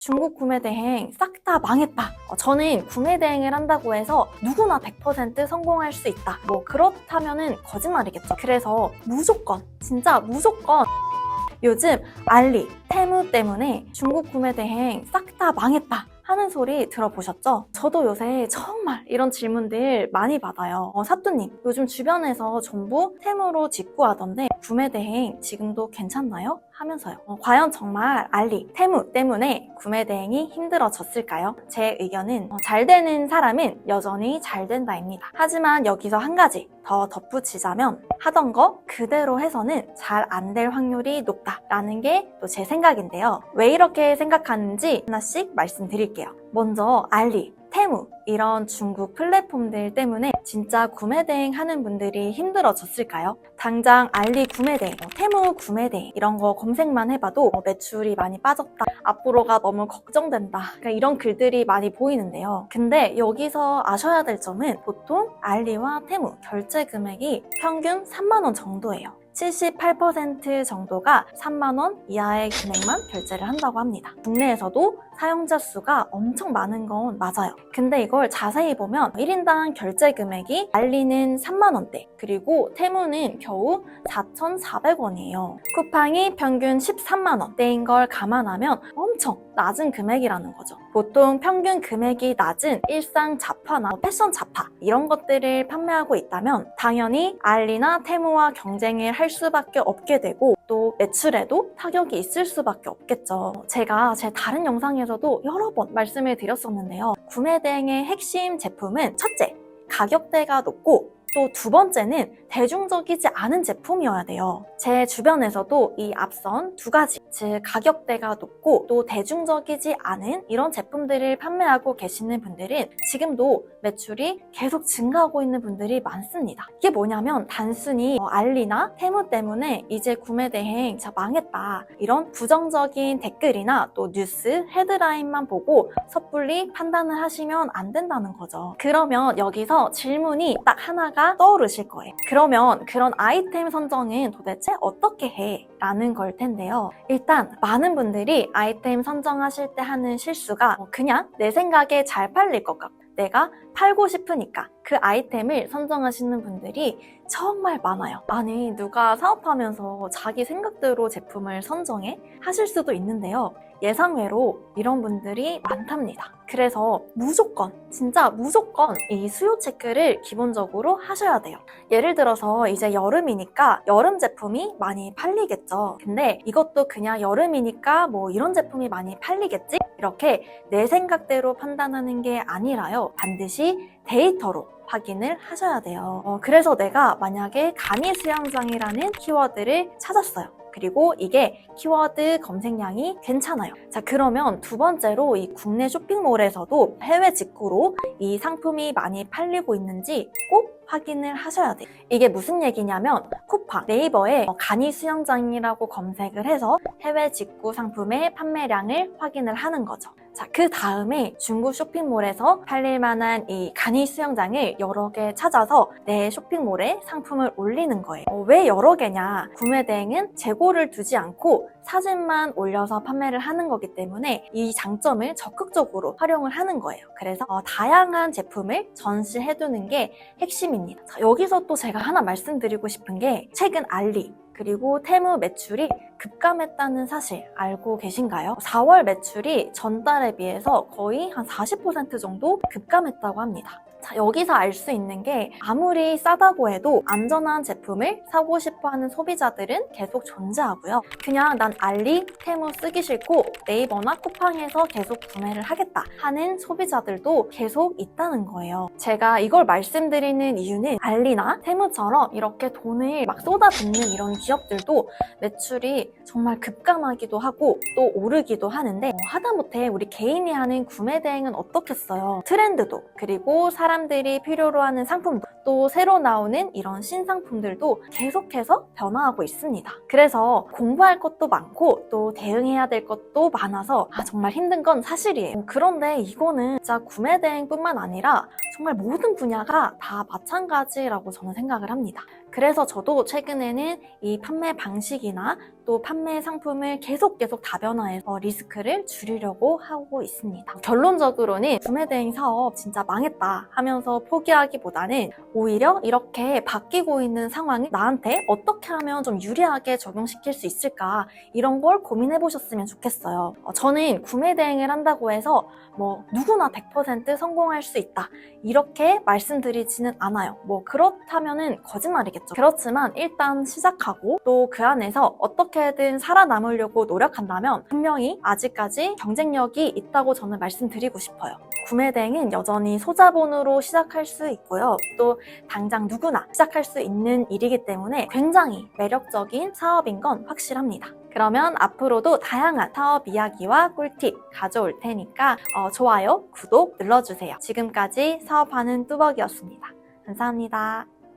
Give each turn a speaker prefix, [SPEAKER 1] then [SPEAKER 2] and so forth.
[SPEAKER 1] 중국 구매 대행 싹 다 망했다. 어, 저는 구매 대행을 한다고 해서 누구나 100% 성공할 수 있다. 뭐 그렇다면은 거짓말이겠죠. 그래서 무조건, 진짜 무조건 요즘 알리, 테무 때문에 중국 구매 대행 싹 다 망했다. 하는 소리 들어보셨죠? 저도 요새 정말 이런 질문들 많이 받아요. 어, 사또님, 요즘 주변에서 전부 테무로 직구하던데 구매 대행 지금도 괜찮나요? 하면서요. 어, 과연 정말 알리, 테무 때문에 구매 대행이 힘들어졌을까요? 제 의견은 어, 잘 되는 사람은 여전히 잘 된다입니다. 하지만 여기서 한 가지 더 덧붙이자면 하던 거 그대로 해서는 잘 안 될 확률이 높다라는 게 또 제 생각인데요. 왜 이렇게 생각하는지 하나씩 말씀드릴게요. 먼저 알리, 테무 이런 중국 플랫폼들 때문에 진짜 구매 대행 하는 분들이 힘들어졌을까요? 당장 알리 구매 대행, 뭐 테무 구매 대행 이런 거 검색만 해봐도 어, 매출이 많이 빠졌다, 앞으로가 너무 걱정된다 그러니까 이런 글들이 많이 보이는데요. 근데 여기서 아셔야 될 점은 보통 알리와 테무 결제 금액이 평균 3만 원 정도예요. 78% 정도가 3만원 이하의 금액만 결제를 한다고 합니다. 국내에서도 사용자 수가 엄청 많은 건 맞아요. 근데 이걸 자세히 보면 1인당 결제 금액이 알리는 3만 원대, 그리고 테무는 겨우 4,400원이에요. 쿠팡이 평균 13만 원대인 걸 감안하면 엄청 낮은 금액이라는 거죠. 보통 평균 금액이 낮은 일상 잡화나 패션 잡화 이런 것들을 판매하고 있다면 당연히 알리나 테무와 경쟁을 할 수밖에 없게 되고 또 매출에도 타격이 있을 수밖에 없겠죠. 제가 제 다른 영상에서 도 여러 번 말씀을 드렸었는데요. 구매 대행의 핵심 제품은 첫째, 가격대가 높고 또두 번째는 대중적이지 않은 제품이어야 돼요. 제 주변에서도 이 앞선 두 가지, 즉 가격대가 높고 또 대중적이지 않은 이런 제품들을 판매하고 계시는 분들은 지금도 매출이 계속 증가하고 있는 분들이 많습니다. 이게 뭐냐면 단순히 어, 알리나 테무 때문에 이제 구매 대행 자 망했다 이런 부정적인 댓글이나 또 뉴스 헤드라인만 보고 섣불리 판단을 하시면 안 된다는 거죠. 그러면 여기서 질문이 딱 하나가 떠오르실 거예요. 그러면 그런 아이템 선정은 도대체 어떻게 해? 라는 걸 텐데요. 일단 많은 분들이 아이템 선정하실 때 하는 실수가 어, 그냥 내 생각에 잘 팔릴 것 같고 내가 팔고 싶으니까 그 아이템을 선정하시는 분들이 정말 많아요. 아니, 누가 사업하면서 자기 생각대로 제품을 선정해? 하실 수도 있는데요. 예상외로 이런 분들이 많답니다. 그래서 무조건, 진짜 무조건 이 수요 체크를 기본적으로 하셔야 돼요. 예를 들어서 이제 여름이니까 여름 제품이 많이 팔리겠죠. 근데 이것도 그냥 여름이니까 뭐 이런 제품이 많이 팔리겠지? 이렇게 내 생각대로 판단하는 게 아니라요. 반드시 데이터로 확인을 하셔야 돼요. 어, 그래서 내가 만약에 간이 수영장이라는 키워드를 찾았어요. 그리고 이게 키워드 검색량이 괜찮아요. 자, 그러면 두 번째로 이 국내 쇼핑몰에서도 해외 직구로 이 상품이 많이 팔리고 있는지 꼭 확인을 하셔야 돼요. 이게 무슨 얘기냐면 쿠팡, 네이버에 어, 간이 수영장이라고 검색을 해서 해외 직구 상품의 판매량을 확인을 하는 거죠. 자, 그 다음에 중국 쇼핑몰에서 팔릴 만한 이 간이 수영장을 여러 개 찾아서 내 쇼핑몰에 상품을 올리는 거예요. 어, 왜 여러 개냐? 구매 대행은 재고를 두지 않고 사진만 올려서 판매를 하는 거기 때문에 이 장점을 적극적으로 활용을 하는 거예요. 그래서 어, 다양한 제품을 전시해두는 게 핵심입니다. 자, 여기서 또 제가 하나 말씀드리고 싶은 게 최근 알리 그리고 테무 매출이 급감했다는 사실 알고 계신가요? 4월 매출이 전달에 비해서 거의 한 40% 정도 급감했다고 합니다. 자, 여기서 알 수 있는 게 아무리 싸다고 해도 안전한 제품을 사고 싶어 하는 소비자들은 계속 존재하고요. 그냥 난 알리, 테무 쓰기 싫고 네이버나 쿠팡에서 계속 구매를 하겠다 하는 소비자들도 계속 있다는 거예요. 제가 이걸 말씀드리는 이유는 알리나 테무처럼 이렇게 돈을 막 쏟아붓는 이런 기업들도 매출이 정말 급감하기도 하고 또 오르기도 하는데 어, 하다못해 우리 개인이 하는 구매 대행은 어떻겠어요? 트렌드도 그리고 사람들이 필요로 하는 상품도 또 새로 나오는 이런 신상품들도 계속해서 변화하고 있습니다. 그래서 공부할 것도 많고 또 대응해야 될 것도 많아서 아, 정말 힘든 건 사실이에요. 그런데 이거는 진짜 구매 대행뿐만 아니라 정말 모든 분야가 다 마찬가지라고 저는 생각을 합니다. 그래서 저도 최근에는 이 판매 방식이나 또 판매 상품을 계속 계속 다변화해서 리스크를 줄이려고 하고 있습니다. 결론적으로는 구매대행 사업 진짜 망했다 하면서 포기하기보다는 오히려 이렇게 바뀌고 있는 상황이 나한테 어떻게 하면 좀 유리하게 적용시킬 수 있을까 이런 걸 고민해 보셨으면 좋겠어요. 어, 저는 구매대행을 한다고 해서 뭐 누구나 100% 성공할 수 있다 이렇게 말씀드리지는 않아요. 뭐 그렇다면은 거짓말이겠죠. 그렇지만 일단 시작하고 또 그 안에서 어떻게든 살아남으려고 노력한다면 분명히 아직까지 경쟁력이 있다고 저는 말씀드리고 싶어요. 구매 대행은 여전히 소자본으로 시작할 수 있고요. 또 당장 누구나 시작할 수 있는 일이기 때문에 굉장히 매력적인 사업인 건 확실합니다. 그러면 앞으로도 다양한 사업 이야기와 꿀팁 가져올 테니까 어, 좋아요, 구독 눌러주세요. 지금까지 사업하는 뚜벅이었습니다. 감사합니다.